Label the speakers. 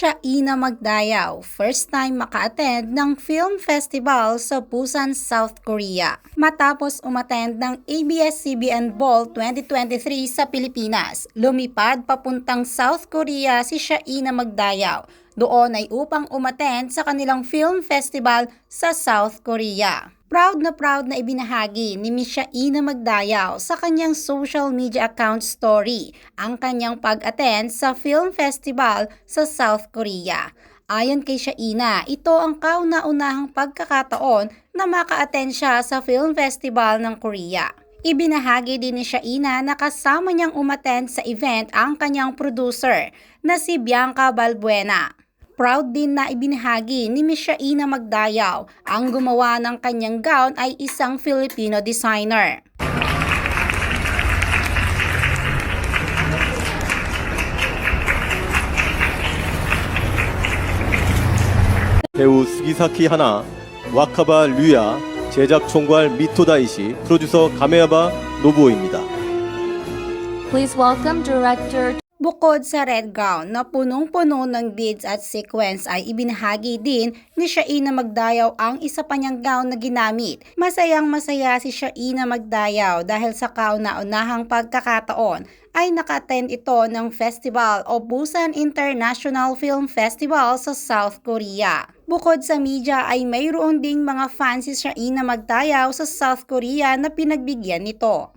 Speaker 1: Siya Ina Magdayaw, first time maka-attend ng film festival sa Busan, South Korea. Matapos umattend ng ABS-CBN Ball 2023 sa Pilipinas, lumipad papuntang South Korea si Siya Ina Magdayaw. Doon ay upang umattend sa kanilang film festival sa South Korea. Proud na proud na ibinahagi ni Miss Shaina Magdayaw sa kanyang social media account story ang kanyang pag-attend sa film festival sa South Korea. Ayon kay Shaina, ito ang kauna-unahang pagkakataon na maka-attend siya sa film festival ng Korea. Ibinahagi din ni Shaina na kasama niyang umattend sa event ang kanyang producer na si Bianca Balbuena. Proud din na ibinahagi ni Miss Shaina Magdayaw ang gumawa ng kanyang gown ay isang Filipino designer.
Speaker 2: 배우 스기사키 하나, 와카바 류야, 제작 총괄 미토 다이시, 프로듀서 가메야바 노부오입니다.
Speaker 3: Please welcome director
Speaker 1: Bukod sa red gown na punong-puno ng beads at sequence ay ibinahagi din ni Shaina Magdayaw ang isa pa niyang gown na ginamit. Masayang masaya si Shaina Magdayaw dahil sa kauna-unahang pagkakataon ay naka-attend ito ng festival o Busan International Film Festival sa South Korea. Bukod sa media ay mayroon ding mga fans si Shaina Magdayaw sa South Korea na pinagbigyan nito.